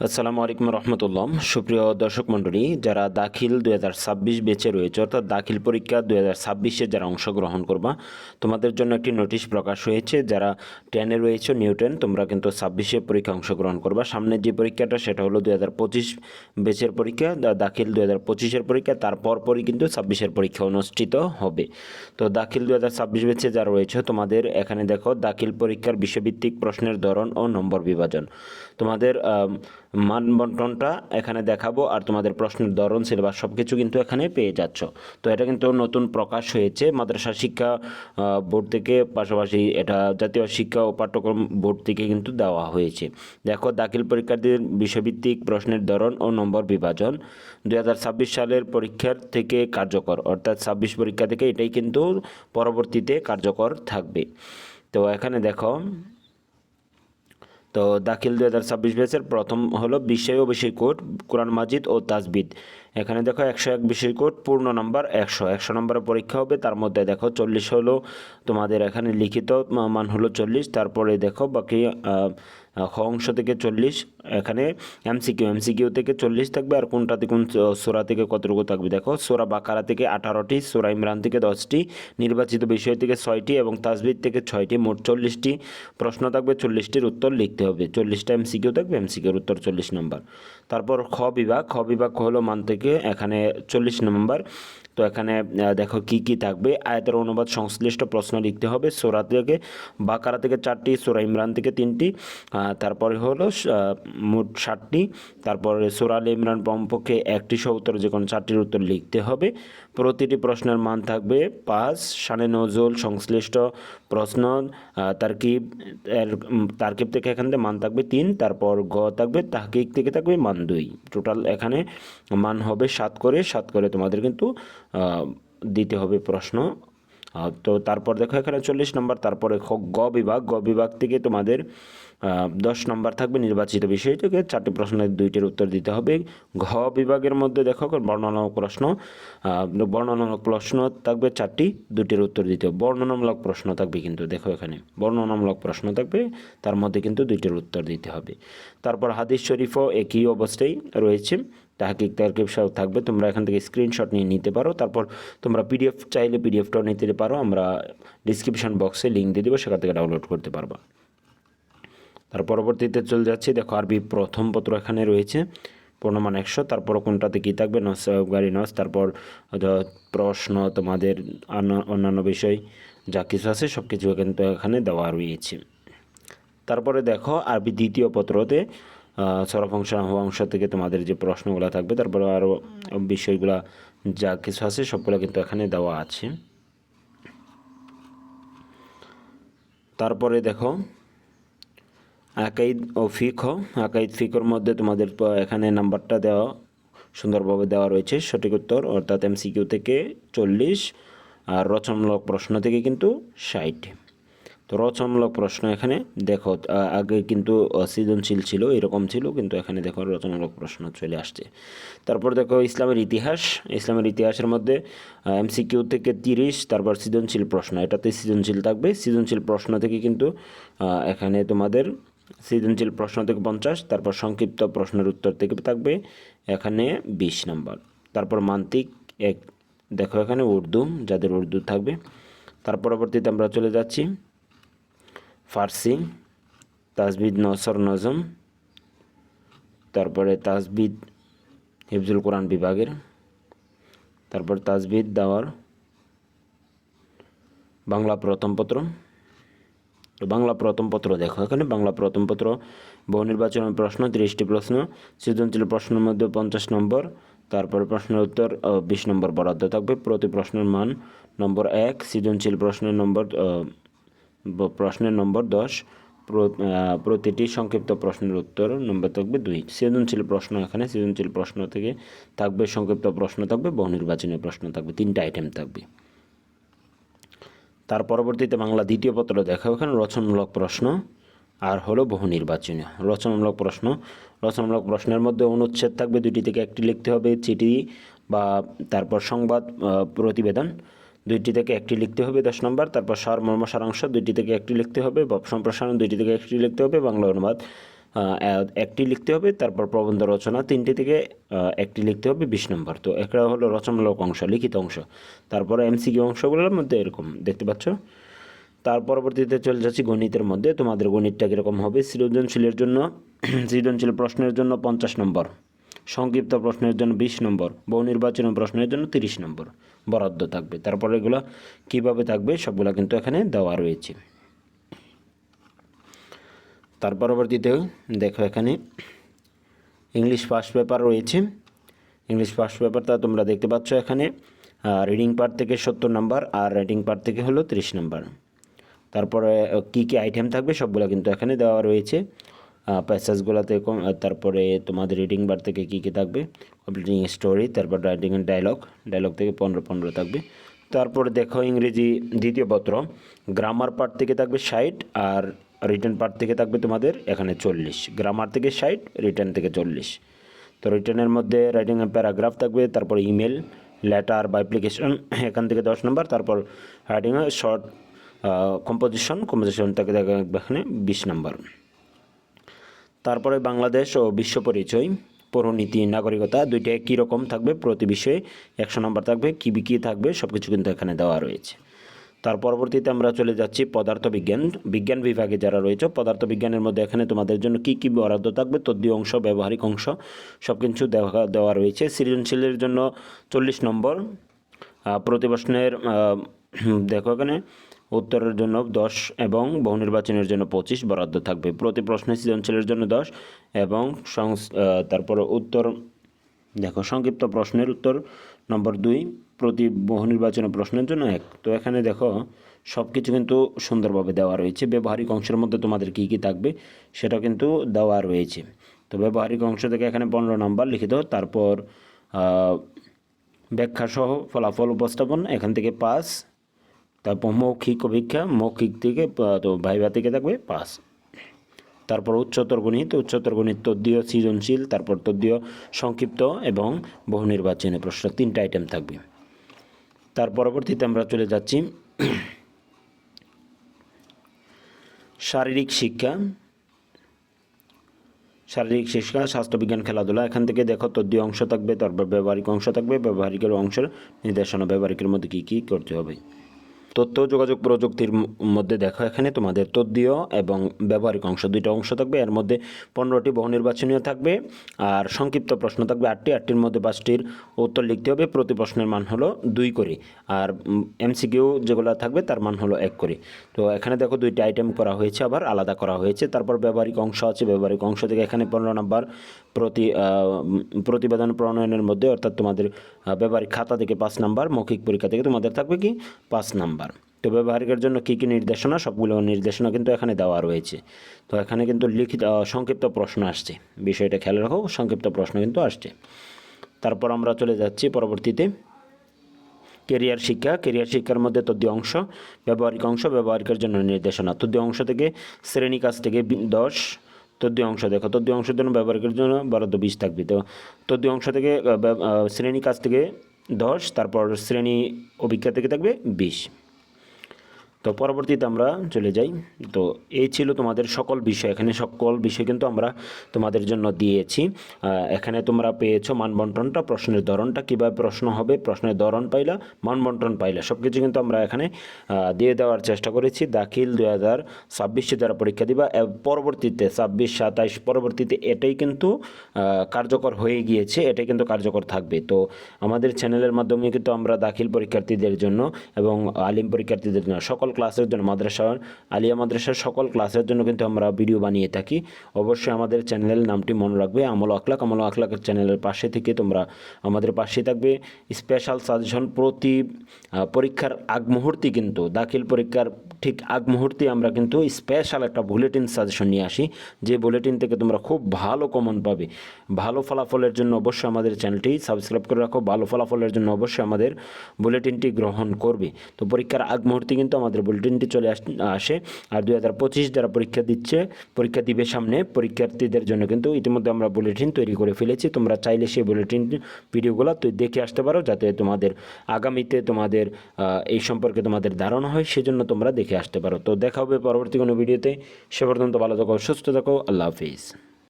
আসসালামু আলাইকুম রহমতুল্লাহ। সুপ্রিয় দর্শক মণ্ডলী, যারা দাখিল দু হাজার ছাব্বিশ বেচে রয়েছে, অর্থাৎ দাখিল পরীক্ষা দু হাজার ছাব্বিশে যারা অংশগ্রহণ করবা, তোমাদের জন্য একটি নোটিশ প্রকাশ হয়েছে, যারা টেনে রয়েছে নিউ টেন তোমরা কিন্তু ছাব্বিশে পরীক্ষা অংশগ্রহণ করবা। সামনের যে পরীক্ষাটা, সেটা হলো দু হাজার পঁচিশ বেচের পরীক্ষা দাখিল দুই হাজার পঁচিশের পরীক্ষা তারপর পরই কিন্তু ছাব্বিশের পরীক্ষা অনুষ্ঠিত হবে। তো দাখিল দু হাজার ছাব্বিশ বেচে যারা রয়েছে, তোমাদের এখানে দেখো, দাখিল পরীক্ষার বিশ্বভিত্তিক প্রশ্নের ধরন ও নম্বর বিভাজন। তোমাদের আম, মান বন্টনটা এখানে দেখাবো আর তোমাদের প্রশ্নের ধরন সিলেবাস সব কিছু কিন্তু এখানে পেয়ে যাচ্ছ। তো এটা কিন্তু নতুন প্রকাশ হয়েছে। মাদ্রাসা শিক্ষা বোর্ড থেকে পাশাপাশি এটা জাতীয় শিক্ষা ও পাঠ্যক্রম বোর্ড থেকে কিন্তু দেওয়া হয়েছে। দেখো দাখিল পরীক্ষার্থীর বিষয়ভিত্তিক প্রশ্নের ধরন ও নম্বর বিভাজন দু হাজার ছাব্বিশ সালের পরীক্ষার থেকে কার্যকর অর্থাৎ ছাব্বিশ পরীক্ষা থেকে এটাই কিন্তু পরবর্তীতে কার্যকর থাকবে। তো এখানে দেখো তো দাখিল দু হাজার ছাব্বিশ ব্যাচের প্রথম হলো ও বিষয় কোড কোরআন মাজিদ ও তাজবিদ। এখানে দেখো একশো এক বিষয় কোড, পূর্ণ নাম্বার একশো। একশো নম্বরের পরীক্ষা হবে, তার মধ্যে দেখো চল্লিশ হলো তোমাদের এখানে লিখিত মান হলো চল্লিশ, তারপরে দেখো বাকি খ অংশ থেকে চল্লিশ, এখানে এমসিকিউ এমসিকিউ থেকে চল্লিশ থাকবে, আর কোনটাতে কোন সোরা থেকে কতটুকু থাকবে? দেখো সোরা বাকারা থেকে আঠারোটি, সোরা ইমরান থেকে দশটি, নির্বাচিত বিষয় থেকে ছয়টি এবং তাজবিদ থেকে ছয়টি, মোট চল্লিশটি। প্রশ্ন থাকবে চল্লিশটির উত্তর লিখতে হবে, চল্লিশটা এমসিকিউ থাকবে, এমসিকিউর উত্তর চল্লিশ নম্বর। তারপর খ বিভাগ খ বিভাগ হলো মান থেকে এখানে চল্লিশ নম্বর। তো এখানে দেখো কি কি থাকবে। আয়তের অনুবাদ সংশ্লিষ্ট প্রশ্ন লিখতে হবে। সোরা থেকে, বাকারা থেকে চারটি, সোরা ইমরান থেকে তিনটি। তারপরে হলো মোট ষাটটি তারপরে সোরা আল ইমরান কমপক্ষে একটি সহ উত্তর যে কোনো চারটির উত্তর লিখতে হবে। প্রতিটি প্রশ্নের মান থাকবে পাঁচ সানে নজল সংশ্লিষ্ট প্রশ্ন তারকিব তারকিব থেকে এখান থেকে মান থাকবে তিন, তারপর গ থাকবে, তাহকিক থেকে থাকবে মান দুই। টোটাল এখানে মান হবে সাত করে সাত করে তোমাদের কিন্তু দিতে হবে প্রশ্ন। তো তারপর দেখো এখানে চল্লিশ নম্বর, তারপরে গ বিভাগ। গ বিভাগ থেকে তোমাদের দশ নম্বর থাকবে নির্বাচিত বিষয় থেকে চারটি প্রশ্নের দুইটির উত্তর দিতে হবে। ঘ বিভাগের মধ্যে দেখো বর্ণনামূলক প্রশ্ন বর্ণনামূলক প্রশ্ন থাকবে চারটি দুটির উত্তর দিতে হবে। বর্ণনামূলক প্রশ্ন থাকবে কিন্তু, দেখো এখানে। বর্ণনামূলক প্রশ্ন থাকবে, তার মধ্যে কিন্তু দুইটির উত্তর দিতে হবে। তারপর হাদিস শরীফও একই অবস্থায় রয়েছে। তাহাকিক, তারকিব সব থাকবে। তোমরা এখান থেকে স্ক্রিনশট নিয়ে নিতে পারো। তারপর তোমরা পিডিএফ চাইলে পিডিএফটাও নিতে পারো। আমরা ডিসক্রিপশন বক্সে লিঙ্ক দিয়ে দেবো, সেখান থেকে ডাউনলোড করতে পারবা। তার পরবর্তীতে চলে যাচ্ছি। দেখো, আরবি প্রথম পত্র এখানে রয়েছে। পূর্ণমান একশো। তারপর কোনটাতে কী থাকবে? নস গাড়ি নস। তারপর প্রশ্ন, তোমাদের অন্যান্য বিষয়, যা কিছু আছে সব কিছু কিন্তু এখানে দেওয়া রয়েছে। তারপরে দেখো, আরবি দ্বিতীয় পত্রতে সরফ অংশ নাহু অংশ থেকে তোমাদের যে প্রশ্নগুলো থাকবে, তারপরে আরও বিষয়গুলা যা কিছু আছে, সবগুলো কিন্তু এখানে দেওয়া আছে। তারপরে দেখো আকাইদ ও ফিক আকাইদ ফিকর মধ্যে তোমাদের এখানে নাম্বারটা দেওয়া সুন্দরভাবে দেওয়া রয়েছে, সঠিক উত্তর, অর্থাৎ এমসিকিউ থেকে চল্লিশ, আর রচনামূলক প্রশ্ন থেকে কিন্তু ষাট। তো রচনামূলক প্রশ্ন এখানে দেখো আগে কিন্তু সৃজনশীল ছিল, এরকম ছিল, কিন্তু এখানে দেখো রচনামূলক প্রশ্ন চলে আসছে। তারপর দেখো ইসলামের ইতিহাস, ইসলামের ইতিহাসের মধ্যে এমসিকিউ থেকে তিরিশ, তারপর সৃজনশীল প্রশ্ন, এটাতে সৃজনশীল থাকবে। সৃজনশীল প্রশ্ন থেকে কিন্তু এখানে তোমাদের সৃজনশীল প্রশ্ন থেকে পঞ্চাশ, তারপর সংক্ষিপ্ত প্রশ্নের উত্তর থেকে থাকবে এখানে বিশ নম্বর। তারপর মান্তিক এক, দেখো এখানে উর্দু, যাদের উর্দু থাকবে। তার পরবর্তীতে আমরা চলে যাচ্ছি। ফার্সি তাজবিদ নসর নজম, তারপরে তাজবিদ হিফজুল কোরআন বিভাগের, তারপর তাজবিদ দাওয়ার, বাংলা প্রথম পত্র। তো বাংলা প্রথম পত্র দেখো। এখানে বাংলা প্রথম পত্র বহু নির্বাচনের প্রশ্ন, তিরিশটি প্রশ্ন, সৃজনশীল প্রশ্নের মধ্যে পঞ্চাশ নম্বর, তারপরে প্রশ্নের উত্তর বিশ নম্বর বরাদ্দ থাকবে। প্রতি প্রশ্নের মান নম্বর এক, সৃজনশীল প্রশ্নের নম্বর প্রশ্নের নম্বর দশ, প্র- প্রতিটি সংক্ষিপ্ত প্রশ্নের উত্তর নম্বর থাকবে দুই। সৃজনশীল প্রশ্ন এখানে, সৃজনশীল প্রশ্ন থেকে থাকবে, সংক্ষিপ্ত প্রশ্ন থাকবে বহু নির্বাচনী প্রশ্ন থাকবে, তিনটা আইটেম থাকবে। তার পরবর্তীতে বাংলা দ্বিতীয় পত্র দেখা ওখানে, রচনামূলক প্রশ্ন, আর হলো বহু নির্বাচনীয় রচনামূলক প্রশ্ন। রচনামূলক প্রশ্নের মধ্যে অনুচ্ছেদ থাকবে দুটি থেকে একটি লিখতে হবে, চিঠি বা তারপর সংবাদ প্রতিবেদন। দুইটি থেকে একটি লিখতে হবে, দশ নম্বর। তারপর সারমর্ম সারাংশ, দুইটি থেকে একটি লিখতে হবে বব সম্প্রসারণ, দুইটি থেকে একটি লিখতে হবে, বাংলা অনুবাদ। একটি লিখতে হবে, তারপর প্রবন্ধ রচনা তিনটি থেকে একটি লিখতে হবে বিশ নম্বর। তো একটা হলো রচনামূলক অংশ, লিখিত অংশ। তারপরে এমসিকিউ অংশগুলোর মধ্যে এরকম, দেখতে পাচ্ছ? তার পরবর্তীতে চলে যাচ্ছি গণিতের মধ্যে। তোমাদের গণিতটা কীরকম হবে? সৃজনশীলের জন্য, সৃজনশীল প্রশ্নের জন্য পঞ্চাশ নম্বর। সংক্ষিপ্ত প্রশ্নের জন্য বিশ নম্বর। বহু নির্বাচনী প্রশ্নের জন্য তিরিশ নম্বর। বরাদ্দ থাকবে। তারপরে এগুলো কীভাবে থাকবে? সবগুলো কিন্তু এখানে দেওয়া রয়েছে। তার পরবর্তীতে দেখো এখানে ইংলিশ ফার্স্ট পেপার রয়েছে। ইংলিশ ফার্স্ট পেপারটা তোমরা দেখতে পাচ্ছ এখানে। রিডিং পার্ট থেকে সত্তর নাম্বার আর রাইটিং পার্ট থেকে হলো তিরিশ নাম্বার তারপরে কী কী আইটেম থাকবে সবগুলো কিন্তু এখানে দেওয়া রয়েছে। প্যাসেজগুলোতে তারপরে তোমাদের রিডিং বার থেকে কী কী থাকবে? কমপ্লিটিং স্টোরি তারপর রাইটিং ডায়লগ ডায়লগ থেকে পনেরো পনেরো থাকবে। তারপরে দেখো ইংরেজি দ্বিতীয় পত্র। গ্রামার পার্ট থেকে থাকবে ষাট আর রিটার্ন পার্ট থেকে থাকবে তোমাদের এখানে চল্লিশ। গ্রামার থেকে ষাট রিটার্ন থেকে চল্লিশ। তো রিটার্নের মধ্যে রাইটিং প্যারাগ্রাফ থাকবে, তারপর ইমেল লেটার বা অ্যাপ্লিকেশন এখান থেকে দশ নম্বর তারপর রাইটিং শর্ট কম্পোজিশন কম্পোজিশন থেকে থাকবে এখানে বিশ নম্বর তারপরে বাংলাদেশ ও বিশ্ব পরিচয় পৌরনীতি নাগরিকতা, দুইটা একই রকম থাকবে। প্রতি বিষয়ে একশো নম্বর থাকবে, কী কী থাকবে সব কিছু কিন্তু এখানে দেওয়া রয়েছে। তার পরবর্তীতে আমরা চলে যাচ্ছি পদার্থ বিজ্ঞান বিভাগে যারা রয়েছে। পদার্থ বিজ্ঞানের মধ্যে এখানে তোমাদের জন্য কী কী বরাদ্দ থাকবে? তদ্বীয় অংশ ব্যবহারিক অংশ সব কিছু দেওয়া দেওয়া রয়েছে। সৃজনশীলের জন্য চল্লিশ নম্বর আহ, প্রতি প্রশ্নের দেখো এখানে। উত্তরের জন্য দশ এবং বহু নির্বাচনের জন্য পঁচিশ বরাদ্দ থাকবে। প্রতি প্রশ্নে সৃজনশীলের জন্য দশ এবং তারপরে উত্তর দেখো সংক্ষিপ্ত প্রশ্নের উত্তর। নম্বর দুই প্রতি বহু নির্বাচনের প্রশ্নের জন্য এক। তো এখানে দেখো সব কিছু কিন্তু সুন্দরভাবে দেওয়া রয়েছে। ব্যবহারিক অংশের মধ্যে তোমাদের কী কী থাকবে সেটা কিন্তু দেওয়া রয়েছে। তো ব্যবহারিক অংশ থেকে এখানে পনেরো নম্বর লিখিত তারপর আহ, ব্যাখ্যা সহ ফলাফল উপস্থাপন এখান থেকে পাস তারপর মৌখিক অভিজ্ঞা মৌখিক থেকে তো ভাইভা থেকে থাকবে পাস। তারপর উচ্চতর গণিত উচ্চতর গণিত তদ্বীয় সৃজনশীল, তারপর তদ্বীয় সংক্ষিপ্ত এবং বহু নির্বাচনী প্রশ্ন, তিনটা আইটেম থাকবে। তার পরবর্তীতে আমরা চলে যাচ্ছি। শারীরিক শিক্ষা। শারীরিক শিক্ষা স্বাস্থ্যবিজ্ঞান খেলাধুলা, এখান থেকে দেখো তদ্বীয় অংশ থাকবে, তারপর ব্যবহারিক অংশ থাকবে, ব্যবহারিকের অংশের নির্দেশনা, ব্যবহারিকের মধ্যে কী কী করতে হবে। তথ্য যোগাযোগ প্রযুক্তির মধ্যে দেখো এখানে তোমাদের তদ্বীয় এবং ব্যবহারিক অংশ, দুইটা অংশ থাকবে। এর মধ্যে পনেরোটি বহু নির্বাচনীয় থাকবে আর সংক্ষিপ্ত প্রশ্ন থাকবে আটটি। আটটির মধ্যে পাঁচটির উত্তর লিখতে হবে। প্রতি প্রশ্নের মান হলো দুই করে। আর এমসিকিউ যেগুলো থাকবে তার মান হলো এক করে। তো এখানে দেখো দুইটা আইটেম করা হয়েছে আবার, আলাদা করা হয়েছে। তারপর ব্যবহারিক অংশ আছে। ব্যবহারিক অংশ থেকে এখানে পনেরো নাম্বার প্রতি প্রতিবেদন প্রণয়নের মধ্যে অর্থাৎ তোমাদের ব্যবহারিক খাতা থেকে পাঁচ নাম্বার, মৌখিক পরীক্ষা থেকে তোমাদের থাকবে কি? পাঁচ নাম্বার। তো ব্যবহারিকের জন্য কী কী নির্দেশনা, সবগুলো নির্দেশনা কিন্তু এখানে দেওয়া রয়েছে। তো এখানে কিন্তু লিখিত সংক্ষিপ্ত প্রশ্ন আসছে। বিষয়টা খেয়াল রাখো, সংক্ষিপ্ত প্রশ্ন কিন্তু আসছে। তারপর আমরা চলে যাচ্ছি পরবর্তীতে। কেরিয়ার শিক্ষা, কেরিয়ার শিক্ষার মধ্যে তদ্য অংশ, ব্যবহারিক অংশ, ব্যবহারিকের জন্য নির্দেশনা। তদ্য অংশ থেকে শ্রেণি কাজ থেকে দশ, তদ্য অংশ দেখো। তদ্য অংশের জন্য ব্যবহারিকের জন্য বরাদ্দ বিশ থাকবে। তো তদ্য অংশ থেকে শ্রেণি কাজ থেকে দশ, তারপর শ্রেণি অভিজ্ঞতা থেকে থাকবে বিশ। তো পরবর্তীতে আমরা চলে যাই। তো এই ছিল তোমাদের সকল বিষয়। এখানে সকল বিষয় কিন্তু আমরা তোমাদের জন্য দিয়েছি। এখানে তোমরা পেয়েছ মানবন্টনটা, প্রশ্নের ধরনটা, কীভাবে প্রশ্ন হবে, প্রশ্নের ধরন পাইলা, মানবন্টন পাইলা। সব কিছু কিন্তু আমরা এখানে দিয়ে দেওয়ার চেষ্টা করেছি। দাখিল দুই হাজার ছাব্বিশে যারা পরীক্ষা দিবা পরবর্তীতে ছাব্বিশ, সাতাইশ, পরবর্তীতে এটাই কিন্তু কার্যকর হয়ে গিয়েছে, এটাই কিন্তু কার্যকর থাকবে। তো আমাদের চ্যানেলের মাধ্যমে কিন্তু আমরা দাখিল পরীক্ষার্থীদের জন্য এবং আলিম পরীক্ষার্থীদের জন্য সকল ক্লাসের জন্য মাদ্রাসা আলিয়া মাদ্রাসার সকল ক্লাসের জন্য কিন্তু আমরা ভিডিও বানিয়ে থাকি। অবশ্যই আমাদের চ্যানেলের নামটি মনে রাখবে, আমল আখলাক। আমল আখলাকের চ্যানেলের পাশে থেকে তোমরা আমাদের পাশে থাকবে। স্পেশাল সাজেশন প্রতি পরীক্ষার আগ মুহূর্তে কিন্তু দাখিল পরীক্ষার ঠিক আগ মুহূর্তে আমরা কিন্তু স্পেশাল একটা বুলেটিন সাজেশন নিয়ে আসি। যে বুলেটিন থেকে তোমরা খুব ভালো কমন পাবে। ভালো ফলাফলের জন্য অবশ্যই আমাদের চ্যানেলটি সাবস্ক্রাইব করে রাখো। ভালো ফলাফলের জন্য অবশ্যই আমাদের বুলেটিনটি গ্রহণ করবে। তো পরীক্ষার আগ মুহূর্তে কিন্তু আমাদের বুলেটিনটি চলে আস আর দুই হাজার পঁচিশ যারা পরীক্ষা দিচ্ছে, পরীক্ষা দিবে সামনে, পরীক্ষার্থীদের জন্য কিন্তু ইতিমধ্যে আমরা বুলেটিন তৈরি করে ফেলেছি। তোমরা চাইলে সেই বুলেটিন ভিডিওগুলো তুই দেখে আসতে পারো, যাতে তোমাদের আগামীতে তোমাদের এই সম্পর্কে তোমাদের ধারণা হয়। সেজন্য তোমরা আসতে পারো। তো দেখা হবে পরবর্তী কোনো ভিডিওতে। সে পর্যন্ত ভালো থাকো, সুস্থ থাকো, আল্লাহ হাফিজ।